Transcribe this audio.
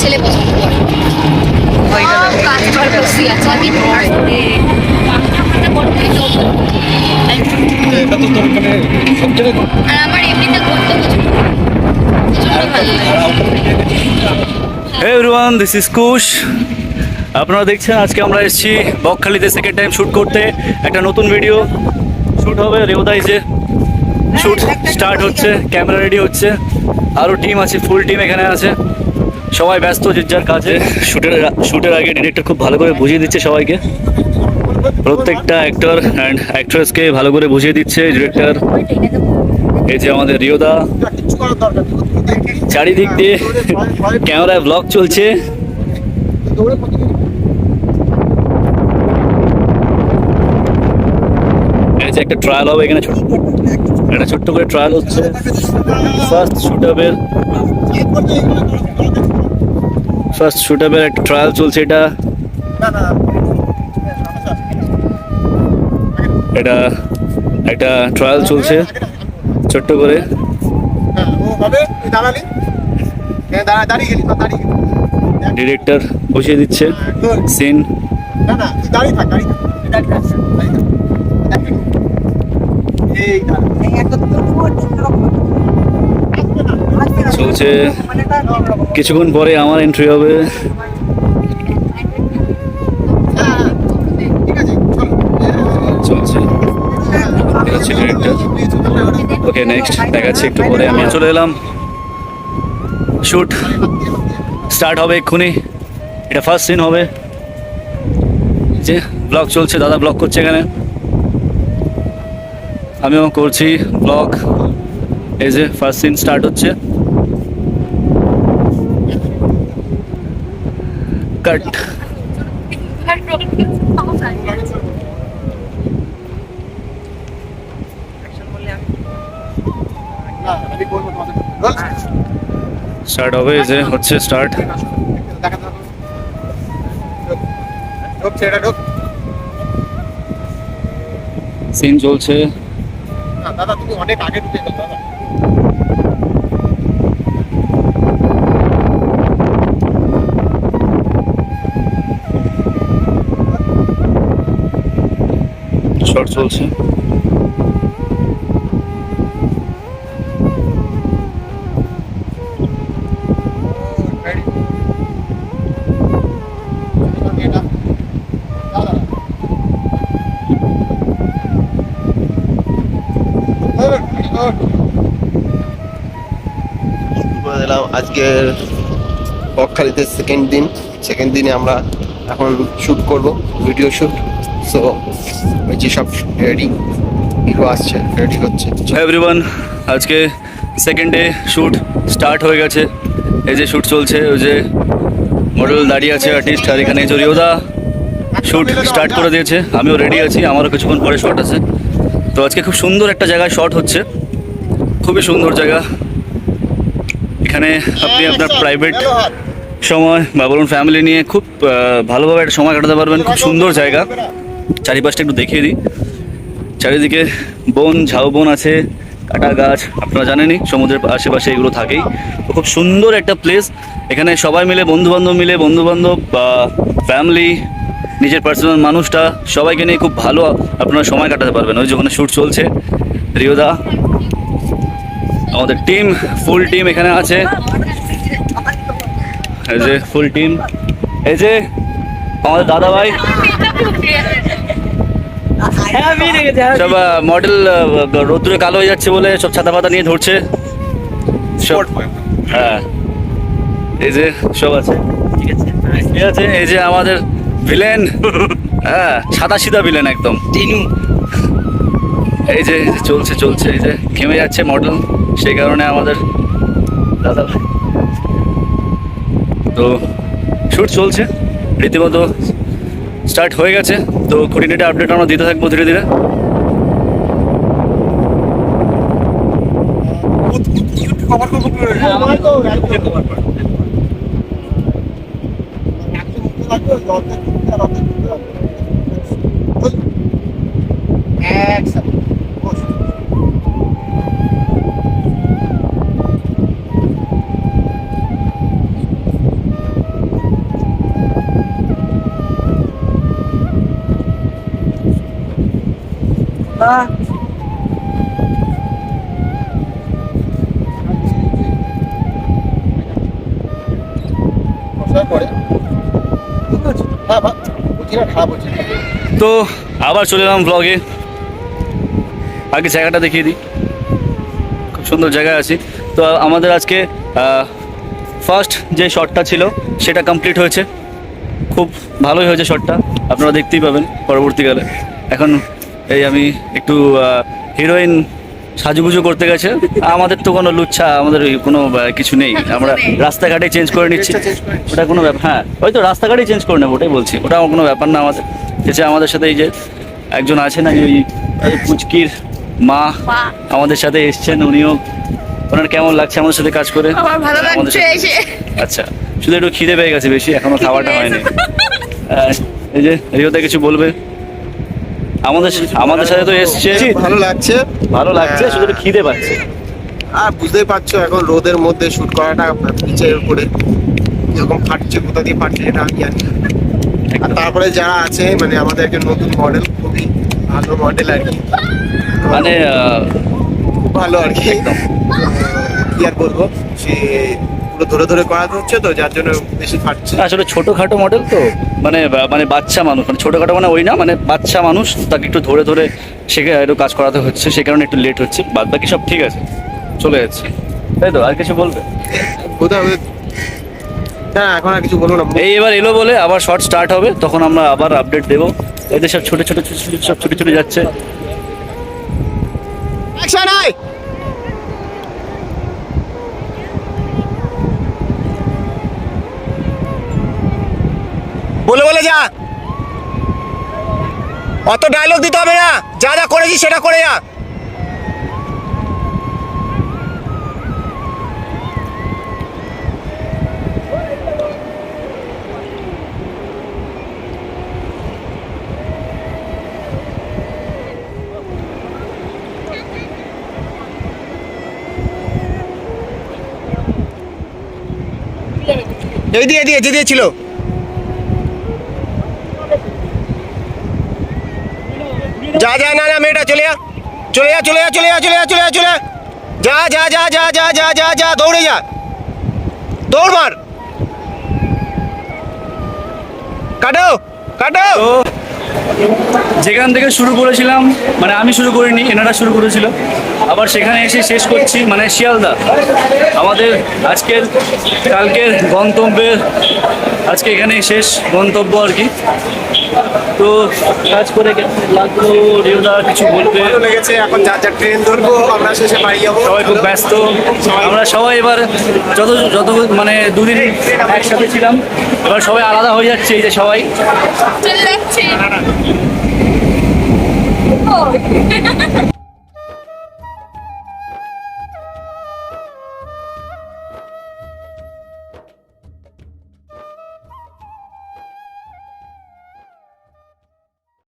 ছেলে পছন্দ করে। মানে আমার এমনিতে ঘুরতে এভরিওয়ান দিস ইজ কুশ আপনারা দেখছেন আজকে আমরা এসেছি বকখালিতে সেকেন্ড টাইম শ্যুট করতে। একটা নতুন ভিডিও শ্যুট হবে। রেওদাই যে শ্যুট স্টার্ট হচ্ছে ক্যামেরা রেডি হচ্ছে। আরও টিম আছে ফুল টিম এখানে আছে। সবাই ব্যস্ত যে যার কাজে। শ্যুটের শ্যুটের আগে ডিরেক্টর খুব ভালো করে বুঝিয়ে দিচ্ছে সবাইকে। প্রত্যেকটা অ্যাক্টর অ্যান্ড অ্যাক্ট্রেসকে ভালো করে বুঝিয়ে দিচ্ছে ডিরেক্টর এই যে আমাদের রিওদা। চারিদিক দিয়ে ক্যামেরায় ব্লগ চলছে। যে একটা ট্রায়াল হবে এখানে ছোট একটা ছোট্ট করে ট্রায়াল হচ্ছে। ফার্স্ট শুট আপের ফার্স্ট শুট আপের একটা ট্রায়াল চলছে এটা এটা একটা ট্রায়াল চলছে ছোট্ট করে। ডিরেক্টর বুঝিয়ে দিচ্ছে. সিন না, না, তুই দাঁড়িয়ে থাক, দাঁড়িয়ে থাক। দাঁড়িয়ে থাক, দাঁড়িয়ে থাক। দেখ, এই চলছে কিছুক্ষণ পরে আমার এন্ট্রি হবে। চলছে। হচ্ছে ওকে নেক্সট দেখাচ্ছি একটু পরে। আমি চলে এলাম। শুট স্টার্ট হবে এক্ষুনি। এটা ফার্স্ট সিন হবে। যে ব্লগ চলছে, দাদা ব্লগ করছে এখানে। আমিও করছি ব্লগ এই যে ফার্স্ট সিন স্টার্ট হচ্ছে। রোল। স্টার্ট হবে যে হচ্ছে স্টার্ট। সিন চলছে দাদা তুমি অনেক আগে ঢুকে দাদা শর্ট চলছে। দিলাম আজকের বকখালিতে সেকেন্ড দিন। সেকেন্ড দিনে আমরা এখন শ্যুট করব ভিডিও শুট সো ওই যে রেডি হিরো আসছে রেডি হচ্ছে। এভরিওয়ান আজকে সেকেন্ড ডে শ্যুট স্টার্ট হয়ে গেছে। এই যে শ্যুট চলছে, ওই যে মডেল দাঁড়িয়ে আছে আর্টিস্ট আর এখানে জরিওদা শ্যুট স্টার্ট করে দিয়েছে। আমিও রেডি আছি, আমারও কিছুক্ষণ পরে শট আছে। তো আজকে খুব সুন্দর একটা জায়গায় শট হচ্ছে। খুবই সুন্দর জায়গা। এখানে আপনি আপনার প্রাইভেট সময় বা বলুন ফ্যামিলি নিয়ে খুব ভালোভাবে একটা সময় কাটাতে পারবেন। খুব সুন্দর জায়গা। চারিপাশটা একটু দেখিয়ে দিই। চারিদিকে বন ঝাউবন আছে, কাটা গাছ, আপনারা জানেনই, সমুদ্রের আশেপাশে এগুলো থাকেই। তো খুব সুন্দর একটা প্লেস এখানে সবাই মিলে বন্ধু বান্ধব মিলে বন্ধু বান্ধব বা ফ্যামিলি নিজের পার্সোনাল মানুষটা, সবাইকে নিয়ে খুব ভালো আপনারা সময় কাটাতে পারবেন। ওই যখন শ্যুট চলছে। রিওদা, আমাদের টিম ফুল টিম এখানে আছে। এই যে ফুল টিম এই যে আমাদের দাদা ভাই সব মডেল রোদ্দুরে কালো হয়ে যাচ্ছে বলে সব ছাতা পাতা নিয়ে ধরছে। সব হ্যাঁ। এই যে সব আছে। ঠিক আছে ঠিক আছে এই যে আমাদের ভিলেন হ্যাঁ সাদা সিধা ভিলেন একদম। টিনু। এই যে এই যে চলছে চলছে এই যে ঘেমে যাচ্ছে মডেল সেই কারণে আমাদের দাদা তো শ্যুট চলছে। রীতিমতো স্টার্ট হয়ে গেছে। তো খুঁটিনাটি আপডেট আমরা দিতে থাকব ধীরে ধীরে। কভার তো আবার চলে এলাম ব্লগে আগে জায়গাটা দেখিয়ে দিই। খুব সুন্দর জায়গায় আছি। তো আমাদের আজকে ফার্স্ট যে শটটা ছিল, সেটা কমপ্লিট হয়েছে। খুব ভালোই হয়েছে শটটা আপনারা দেখতেই পাবেন পরবর্তীকালে। এখন এই আমি একটু হিরোইন সাজুগুজু করতে গেছে। আমাদের তো কোনো লুচ্ছা আমাদের কোনো কিছু নেই। আমরা রাস্তাঘাটে চেঞ্জ করে নিচ্ছি। ওটা কোনো ব্যাপার হ্যাঁ ওই তো রাস্তাঘাটেই চেঞ্জ করে নেব ওটাই বলছি। ওটা আমার কোনো ব্যাপার না আমাদের। এসে আমাদের সাথে এই যে একজন আছেন ওই ওই পুচকির মা। আমাদের সাথে এসছেন উনিও। ওনার কেমন লাগছে আমাদের সাথে কাজ করে? আমার ভালো আমাদের লাগছে সাথে- এসে। আচ্ছা শুধু একটু খিদে পেয়ে গেছে বেশি এখনও খাওয়াটা হয়নি। এই যে রিওতে কিছু বলবে? আমাদের আমাদের সাথে তো এসছে। ভালো লাগছে। ভালো লাগছে শুধু খিদে পাচ্ছে। আর বুঝতেই পারছ এখন রোদের মধ্যে শুট করাটা পিচের উপরে এরকম ফাটছে কোথা দিয়ে ফাটছে এটা আমি জানি। আর তারপরে যারা আছে মানে আমাদের একজন নতুন মডেল খুবই ভালো মডেল আর কি। মানে খুব ভালো আর কি। একদম। কি আর বলব সে পুরো ধরে ধরে করাতে হচ্ছে তো যার জন্য বেশি ফাটছে। আসলে ছোটখাটো মডেল তো মানে মানে বাচ্চা মানুষ মানে ছোটখাটো মানে ওই না মানে বাচ্চা মানুষ তাকে একটু ধরে ধরে শেখে একটু কাজ করাতে হচ্ছে সে কারণে একটু লেট হচ্ছে বাদ বাকি সব ঠিক আছে চলে যাচ্ছে। তাই তো আর কিছু বলবে? কোথাও না এখন আর কিছু বলব না। এই এবার এলো বলে আবার শর্ট স্টার্ট হবে তখন আমরা আবার আপডেট দেবো। এদের সব ছোট ছোট ছোট ছোট সব ছুটে ছুটে যাচ্ছে। অ্যাকশন আয়! বলে বলে যা। অত ডায়লগ দিতে হবে না। যা যা করেছি সেটা করে যা। এই দিয়ে দিয়ে, যে দিয়েছিল। যা যা, না না, মেয়েটা, চলে যা। চলে যা চলে যা চলে যা চলে যা চলে যা চলে যা। যা যা যা যা যা যা যা দৌড়ে যা। দৌড় মার। কাটো কাটো। যেখান থেকে শুরু করেছিলাম মানে আমি শুরু করিনি, এনারা শুরু করেছিল। আবার সেখানে এসে শেষ করছি মানে শিয়ালদা। আমাদের আজকের, কালকের গন্তব্যের, আজকে এখানে শেষ গন্তব্য আর কি। তো কাজ করে কেমন লাগল? রিওদা কিছু বলবে? ভালো লেগেছে এখন যা যা ট্রেন ধরবো আমরা শেষে বাড়ি যাব। সবাই খুব ব্যস্ত। আমরা সবাই এবার যত যত মানে দুদিন একসাথে ছিলাম এবার সবাই আলাদা হয়ে যাচ্ছে এই যে সবাই। চলে যাচ্ছে।